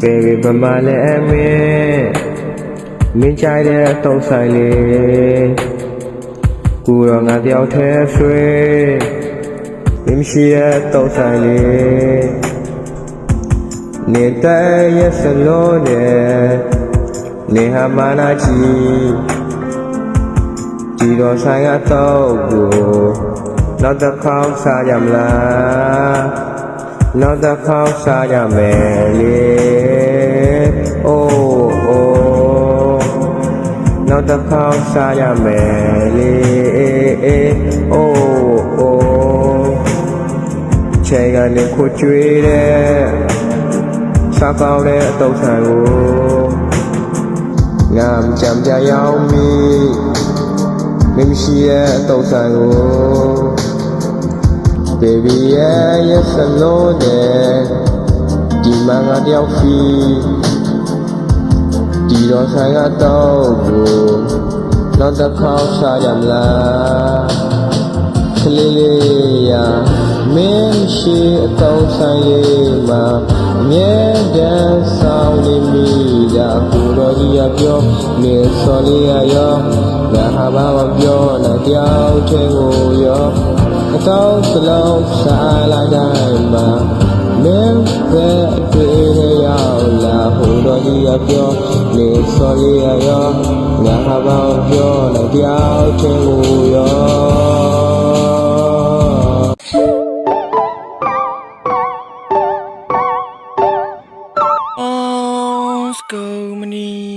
baby ဘမလည်းအမင်းမင်းကြိုက်တဲ့အတော့ဆိုင်လေးကူတော့ငါတယောက်တည်းဆွေမင်းမရှိတဲ့အတော့ဆိုင်လေးနေတဲ့ရဲ့စလုံးနဲ့နေဟာမာနာချီဒီတော့ဆိုင်ကတော့ကိုနောက်တစ်ခေါက်စားရမလား နောက်တစ်ခေါက်စားရမယ်လေအိုးအိုးနောက်တစ်ခေါက်စားရမယ်လေအေးအေးအိုးအိုးချေကနေခုကျွေးတဲ့စားကောင်းတဲ့အတုပ်ဆန်ကိုငามကြံပြရောက်ပြီမင်းမရှိရဲ့အတုပ်ဆန်ကို baby yeah yes alone နဲ့ဒီမန်ကတယောက်ဖီဒီတော့ဆိုင်ကတော့ကိုနောက်တစ်ခေါက်စားရမလားကလေးလေးရမင်းရှိအတော့ဆိုင်လေးမှာအမြဲတမ်းဆောင်နေမိတာကိုတော့ဒီရပြောနေစော်လေးရရောငါဟာဘာမပြောနဲ့တယောက်တည်းကို ဆုံးစလုံးရှာလာတိုင်းမှာမင်းပဲအတွေ့ရရောက်လာဟိုတော်ကြီးရပြောနေစော်လေးရရောငါဟာဘောင်ပြောလိုက်တယောက်ချင်းကိုရောစကောမနီ